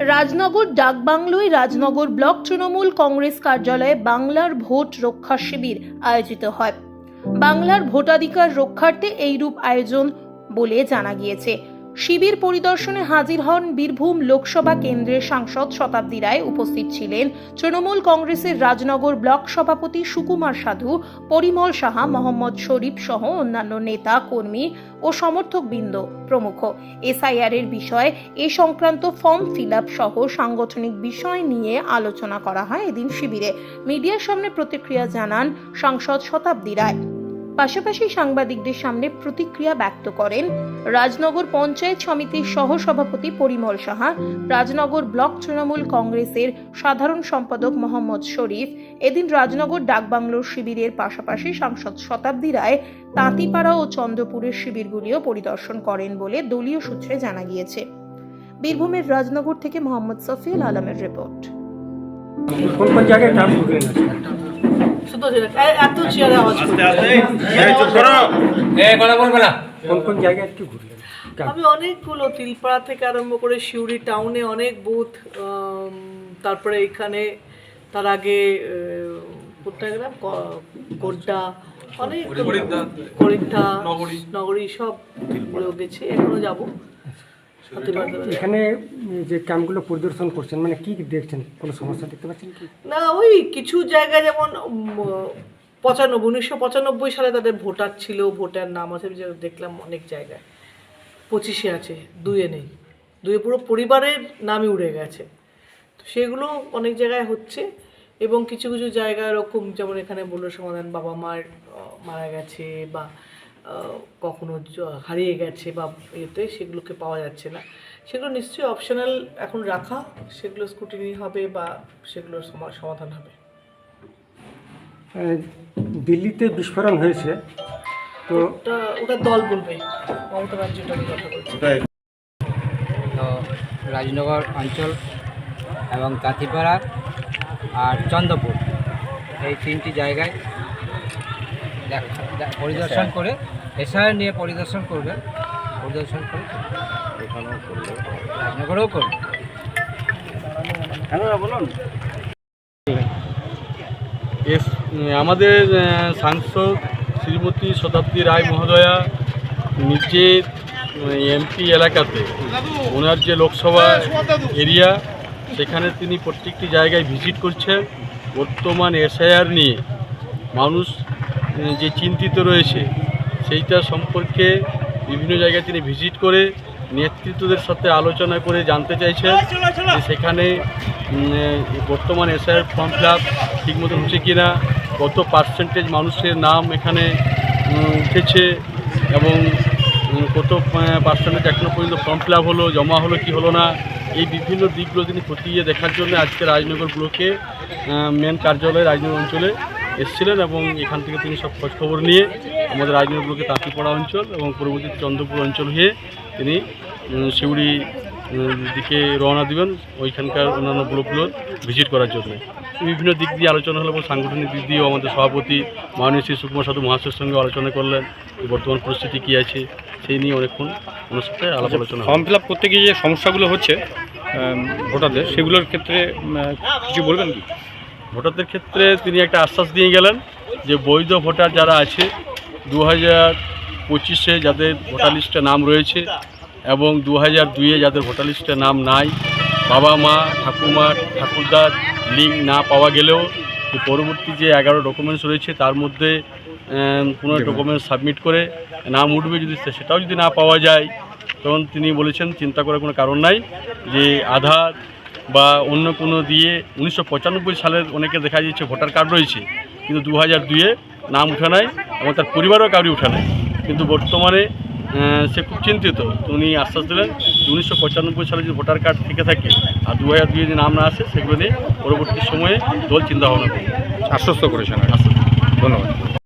রাজনগর ডাকবাংলোয় রাজনগর ব্লক তৃণমূল কংগ্রেস কার্যালয়ে বাংলার ভোট রক্ষা শিবির আয়োজিত হয়। বাংলার ভোটাধিকার রক্ষার্থে এইরূপ আয়োজন বলে জানা গিয়েছে। শিবির পরিদর্শনে হাজির হন বীরভূম লোকসভা কেন্দ্রের সাংসদ শতাব্দী রায় উপস্থিত ছিলেন। তৃণমূল কংগ্রেসের রাজনগর ব্লক সভাপতি সুকুমার সাধু, পরিমল সাহা, মোহাম্মদ শরীফ সহ অন্যান্য নেতা, কর্মী ও সমর্থকবৃন্দ প্রমুখ। এসআইআর এর বিষয়ে এ সংক্রান্ত ফর্ম ফিল সহ সাংগঠনিক বিষয় নিয়ে আলোচনা করা হয় এদিন শিবিরে। মিডিয়ার সামনে প্রতিক্রিয়া জানান সাংসদ শতাব্দী রায়। পাশাপাশি সাংবাদিকদের সামনে প্রতিক্রিয়া ব্যক্ত করেন রাজনগর পঞ্চায়েত সমিতির সহসভাপতি পরিমল সাহা, রাজনগর ব্লক তৃণমূল কংগ্রেসের সাধারণ সম্পাদক মোহাম্মদ শরীফ, এদিন রাজনগর ডাকবাংলোর শিবিরের পাশাপাশি সাংসদ শতাব্দী রায়, তাঁতিপাড়া ও চন্দ্রপুরের শিবিরগুলিও পরিদর্শন করেন বলে দলীয় সূত্রে জানা গিয়েছে বীরভূমের রাজনগর থেকে মোহাম্মদ সফিউল আলমের রিপোর্ট কোন কোন জায়গায় কাজ? শুধু এত চেয়ারে আওয়াজ করবে। কোন কোন জায়গায় একটু ঘুরলেন আমি অনেকগুলো তিলপাড়া থেকে আরম্ভ করে সিউড়ি টাউনে অনেক বুথ তারপরে এখানে তার আগে কোথায় গেলাম? গোড্ডা অনেক করিদ্ধা নগরী। সব গেছি। এখনও যাব। এখানে যে ক্যাম্পগুলো পরিদর্শন করছেন মানে কি দেখছেন? কোনো সমস্যা দেখতে পাচ্ছেন কি? না ওই কিছু জায়গায় যেমন পঁচানব্বই উনিশশো পঁচানব্বই সালে তাদের ভোটার ছিল ভোটার নাম আছে যে দেখলাম অনেক জায়গায়। পঁচিশে আছে দুয়ে নেই। দুয়ে পুরো পরিবারের নামই উড়ে গেছে। তো সেগুলো অনেক জায়গায় হচ্ছে এবং কিছু কিছু জায়গায় এরকম যেমন এখানে বলল সমাধান বাবা মার মারা গেছে বা কখনো হারিয়ে গেছে বা এতে সেগুলোকে পাওয়া যাচ্ছে না। সেগুলো নিশ্চয়ই অপশনাল এখন রাখা সেগুলো স্কুটিনি হবে বা সেগুলোর সমা- সমাধান হবে। দিল্লিতে বিস্ফোরণ হয়েছে তো ওটা দল বলবে। মমতা ব্যানার্জি কথা বলছে। তো রাজনগর অঞ্চল এবং কাঁথিপাড়া আর চন্দ্রপুর এই তিনটি জায়গায় পরিদর্শন করে এসআইআর নিয়ে পরিদর্শন করবে। পরিদর্শন করে। রাজনগরেও করবে। এস আমাদের সাংসদ শ্রীমতী শতাব্দী রায় মহোদয়া নিজের এমপি এলাকাতে ওনার যে লোকসভা এরিয়া সেখানে তিনি প্রত্যেকটি জায়গায় ভিজিট করছেন। বর্তমান এসআইআর নিয়ে। মানুষ যে চিন্তিত রয়েছে সেইটা সম্পর্কে বিভিন্ন জায়গায় তিনি ভিজিট করে নেতৃত্বদের সাথে আলোচনা করে জানতে চাইছেন যে সেখানে বর্তমান এসআইআর ফর্ম ফিল আপ ঠিক মতো হচ্ছে কি না কত পার্সেন্টেজ মানুষের নাম এখানে উঠেছে এবং কত পার্সেন্টেজ এখনও পর্যন্ত ফর্ম ফিল আপ হলো জমা হলো কি হলো না এই বিভিন্ন দিকগুলো তিনি খতিয়ে দেখার জন্য আজকে রাজনগর ব্লকে মেন কার্যালয় রাজনগর অঞ্চলে এসেছিলেন এবং এখান থেকে তিনি সব খোঁজ খবর নিয়ে আমাদের রাজনগর ব্লকে তাঁতিপাড়া অঞ্চল এবং পরবর্তীতে চন্দ্রপুর অঞ্চল হয়ে তিনি সিউড়ি দিকে রওনা দিবেন ওইখানকার অন্যান্য ব্লকগুলো ভিজিট করার জন্য। বিভিন্ন দিক দিয়ে আলোচনা হলো এবং সাংগঠনিক দিক দিয়েও আমাদের সভাপতি মাননীয় শ্রী সুকুমার সাধু মহাশয়ের সঙ্গে আলোচনা করলেন বর্তমান পরিস্থিতি কী আছে সেই নিয়ে অনেকক্ষণ ওনার সাথে আলাপ আলোচনা ফর্ম ফিল আপ করতে গিয়ে যে সমস্যাগুলো হচ্ছে ভোটারদের সেগুলোর ক্ষেত্রে কিছু বলবেন কি? ভোটারদের ক্ষেত্রে তিনি একটা আশ্বাস দিয়ে গেলেন যে বৈধ ভোটার যারা আছে দু হাজার পঁচিশে যাদের ভোটার লিস্টে নাম রয়েছে এবং দু হাজার দুইয়ে যাদের ভোটার লিস্টে নাম নাই বাবা মা ঠাকুমা ঠাকুরদার লিঙ্ক না পাওয়া গেলেও পরবর্তী যে এগারো ডকুমেন্টস রয়েছে তার মধ্যে কোনো ডকুমেন্টস সাবমিট করে নাম উঠবে যদি সেটাও যদি না পাওয়া যায় তখন তিনি বলেছেন চিন্তা করার কোনো কারণ নাই যে আধার বা অন্য কোনো দিয়ে উনিশশো পঁচানব্বই সালের অনেকে দেখা যাচ্ছে ভোটার কার্ড রয়েছে কিন্তু দু হাজার দুয়ে নাম উঠে নাই এবং তার পরিবারও কাউরি উঠে নাই। কিন্তু বর্তমানে সে খুব চিন্তিত। উনি আশ্বাস দিলেন উনিশশো পঁচানব্বই সালে যদি ভোটার কার্ড থেকে থাকে আর দু হাজার দুইয়ে যদি নাম না আসে সেগুলো নিয়ে পরবর্তী সময়ে দল চিন্তা ভাবনা আশ্বস্ত করেছেন। ধন্যবাদ।